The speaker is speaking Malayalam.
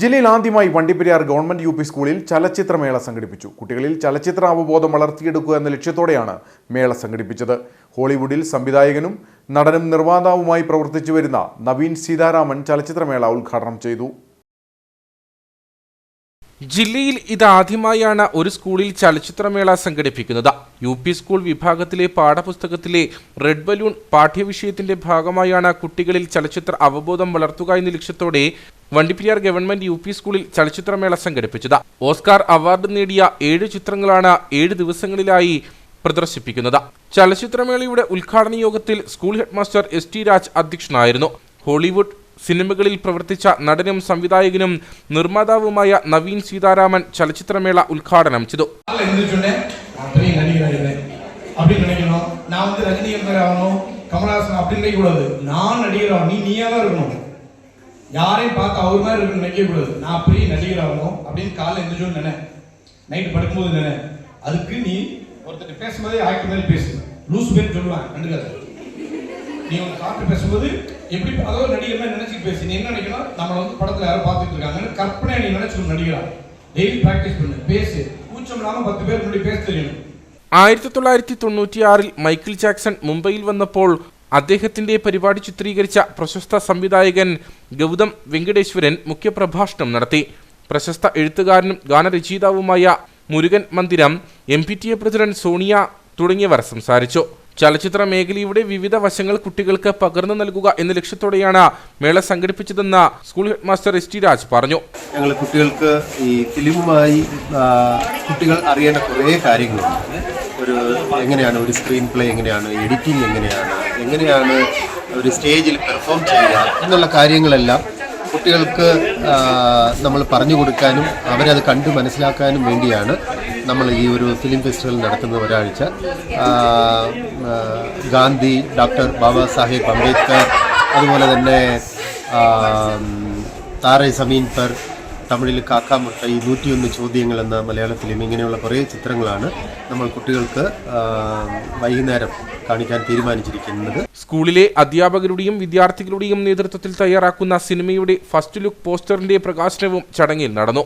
ജില്ലയിൽ ആദ്യമായി വണ്ടിപ്പെരിയാർ ഗവൺമെന്റ് യു പി സ്കൂളിൽ ചലച്ചിത്രമേള സംഘടിപ്പിച്ചു. കുട്ടികളിൽ ചലച്ചിത്ര അവബോധം വളർത്തിയെടുക്കുക എന്ന ലക്ഷ്യത്തോടെയാണ് മേള സംഘടിപ്പിച്ചത്. ഹോളിവുഡിൽ സംവിധായകനും നടനും നിർമ്മാതാവുമായി പ്രവർത്തിച്ചു വരുന്ന നവീൻ സീതാരാമൻ ചലച്ചിത്രമേള ഉദ്ഘാടനം ചെയ്തു. ജില്ലയിൽ ഇതാദ്യമായാണ് ഒരു സ്കൂളിൽ ചലച്ചിത്രമേള സംഘടിപ്പിക്കുന്നത്. യു പി സ്കൂൾ വിഭാഗത്തിലെ പാഠപുസ്തകത്തിലെ റെഡ് ബലൂൺ പാഠ്യവിഷയത്തിന്റെ ഭാഗമായാണ് കുട്ടികളിൽ ചലച്ചിത്ര അവബോധം വളർത്തുക എന്ന ലക്ഷ്യത്തോടെ വണ്ടിപ്പെരിയാർ ഗവൺമെന്റ് യു പി സ്കൂളിൽ ചലച്ചിത്രമേള സംഘടിപ്പിച്ചത്. ഓസ്കാർ അവാർഡ് നേടിയ ഏഴ് ചിത്രങ്ങളാണ് ഏഴ് ദിവസങ്ങളിലായി പ്രദർശിപ്പിക്കുന്നത്. ചലച്ചിത്രമേളയുടെ ഉദ്ഘാടന യോഗത്തിൽ school headmaster S T Raj അധ്യക്ഷനായിരുന്നു. ഹോളിവുഡ് സിനിമകളിൽ പ്രവർത്തിച്ച നടനും സംവിധായകനും നിർമ്മാതാവുമായ നവീൻ സീതാരാമൻ ചലച്ചിത്രമേള ഉദ്ഘാടനം ചെയ്തു காலைல எழுந்திரிச்சோடனே நான் பெரிய நடிகராகிறேன் அப்படின்னு நினைக்கணும் நான் வந்து ரஜினிகாந்த் ஆகணும் கமலஹாசன் அப்படி நினைக்க கூடாது நான் நடிகர் நீ நீயா தான் இருக்கணும் யாரையும் பார்த்து அவர் மாதிரி இருக்குன்னு நினைக்க கூடாது நான் பெரிய நடிகர் ஆகணும் அப்படின்னு காலைல எழுந்திரிச்சோன்னு நினை நைட்டு படுக்கும்போது நினை அதுக்கு நீ ஒருத்தர் பேசும்போதே ஆக்டர் மாதிரி பேசு லூஸ் பேர் சொல்லுவாங்க கண்டுக்காத நீ உங்க சாப்பிட்டு பேசும்போது எப்படி அதாவது நடிகர் மாதிரி நினைச்சிட்டு பேசு நீ என்ன நினைக்கணும் நம்மளை வந்து படத்துல யாரும் பார்த்துட்டு இருக்காங்கன்னு கற்பனை நீ நினைச்சுக்கணும் நடிகரா டெய்லி ப்ராக்டிஸ் பண்ணு பேசு கூச்சம் இல்லாம பத்து பேர் முன்னாடி பேச தெரியணும் ആയിരത്തി തൊള്ളായിരത്തി തൊണ്ണൂറ്റിയാറിൽ മൈക്കിൾ ജാക്സൺ മുംബൈയിൽ വന്നപ്പോൾ അദ്ദേഹത്തിന്റെ പരിപാടി ചിത്രീകരിച്ച പ്രശസ്ത സംവിധായകൻ ഗൗതം വെങ്കടേശ്വരൻ മുഖ്യപ്രഭാഷണം നടത്തി പ്രശസ്ത എഴുത്തുകാരനും ഗാനരചയിതാവുമായ Murukan Mandiram M P T A president Sonia തുടങ്ങിയവർ സംസാരിച്ചു ചലച്ചിത്ര മേഖലയുടെ വിവിധ വശങ്ങൾ കുട്ടികൾക്ക് പകർന്നു നൽകുക എന്ന ലക്ഷ്യത്തോടെയാണ് മേള സംഘടിപ്പിച്ചതെന്ന് school headmaster S T Raj പറഞ്ഞു. ഞങ്ങൾ കുട്ടികൾക്ക് ഈ ഫിലിമുമായി കുട്ടികൾ അറിയേണ്ട കുറേ കാര്യങ്ങളുണ്ട്. ഒരു എങ്ങനെയാണ് ഒരു സ്ക്രീൻ പ്ലേ എങ്ങനെയാണ് എഡിറ്റിംഗ് എങ്ങനെയാണ് എങ്ങനെയാണ് ഒരു സ്റ്റേജിൽ പെർഫോം ചെയ്യുക എന്നുള്ള കാര്യങ്ങളെല്ലാം കുട്ടികൾക്ക് നമ്മൾ പറഞ്ഞു കൊടുക്കാനും അവരത് കണ്ടു മനസ്സിലാക്കാനും വേണ്ടിയാണ് നമ്മൾ ഈ ഒരു ഫിലിം ഫെസ്റ്റിവൽ നടത്തുന്ന ഒരാഴ്ച. ഗാന്ധി ഡോക്ടർ ബാബാ സാഹേബ് അംബേദ്കർ അതുപോലെ തന്നെ താറെ സമീൻ പർ തമിഴിൽ കാക്കാമുട്ട ഈ നൂറ്റിയൊന്ന് ചോദ്യങ്ങൾ എന്ന മലയാള ഫിലിം ഇങ്ങനെയുള്ള കുറേ ചിത്രങ്ങളാണ് നമ്മൾ കുട്ടികൾക്ക് വൈകുന്നേരം കാണിക്കാൻ തീരുമാനിച്ചിരിക്കുന്നത്. സ്കൂളിലെ അധ്യാപകരുടെയും വിദ്യാർത്ഥികളുടെയും നേതൃത്വത്തിൽ തയ്യാറാക്കുന്ന സിനിമയുടെ ഫസ്റ്റ് ലുക്ക് പോസ്റ്ററിന്റെ പ്രകാശനവും ചടങ്ങിൽ നടന്നു.